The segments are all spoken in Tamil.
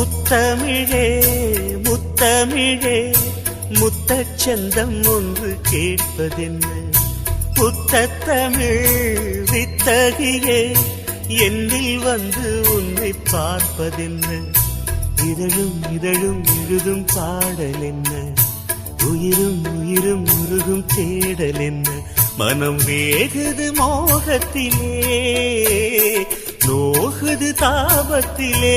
முத்தமிழே முத்தமிழே முத்தச்சந்தம் ஒன்று கேட்பதென்ன? புத்தத்தமிழ் வித்தகியே என்னில் வந்து உன்னை பார்ப்பதென்ன? இதழும் இதழும் எழுதும் பாடல் என்ன உயிரும் உயிரும் உருகும் தேடல் என்ன மனம் வேகுது மோகத்திலே நோகுது தாபத்திலே.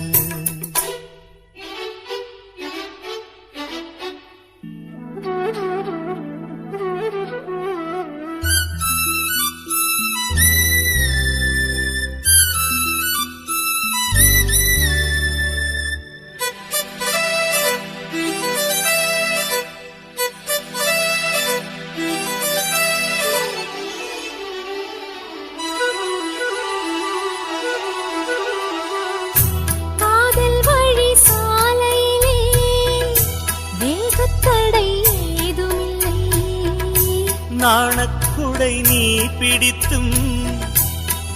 நாணக்குடை நீ பிடித்தும்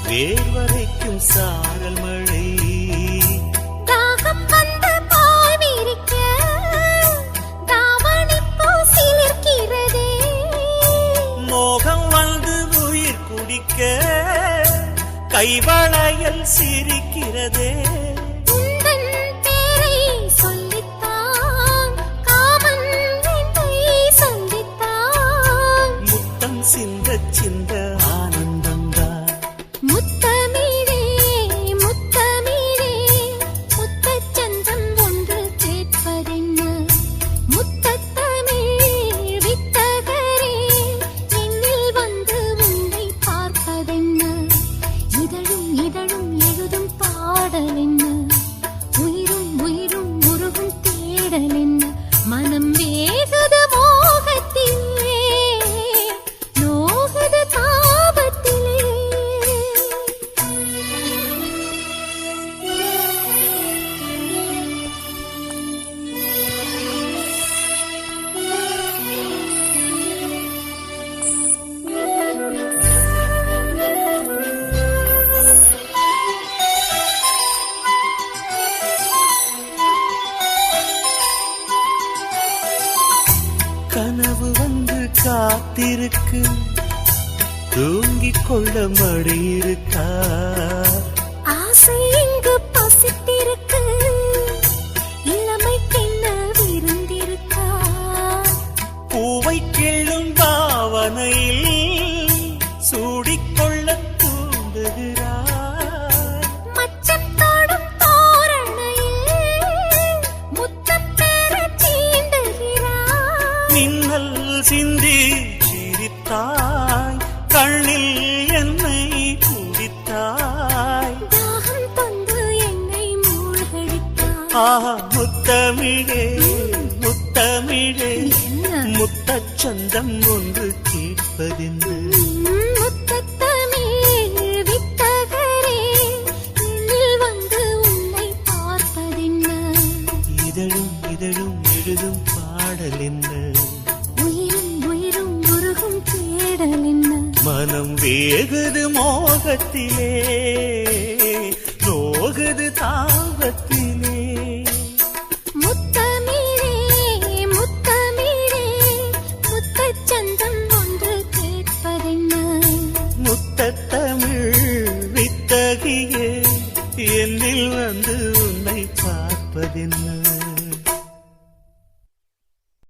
வேர்வரைக்கும் சாரல் மழை. மோகம் வந்து உயிர் குடிக்க கைவளையல் சிரிக்கிறதே. காத்திருக்கு தூங்கிக் கொள்ள மடி இருக்கா ஆசை இங்கு பசித்திருக்கு. இளமைக்கென்ன விருந்திருக்கா? பூவை கிள்ளும் பாவனையில் சூடிக்கொள்ள தூண்டுகிறாய் மச்சத்தோடும் தோரணையில் முத்தம் பெற தீண்டுகிறாய் மின்னல் சிந்தி சிரித்தாய் கண்ணில் என்னை குடித்தாய் தாகம் தந்து என்னை மூழ்கடித்தாய். ஆஹா முத்தமிழே முத்தமிழே என்ன? முத்தச்சந்தம் ஒன்று கேட்பதென்று. மனம் வேகுது மோகத்திலே நோகுது தாபத்திலே முத்தமிழே முத்தமிழே முத்தச்சந்தம் ஒன்று கேட்பதென்ன? முத்தத்தமிழ் வித்தகியே என்னில் வந்து உன்னை பார்ப்பதென்ன?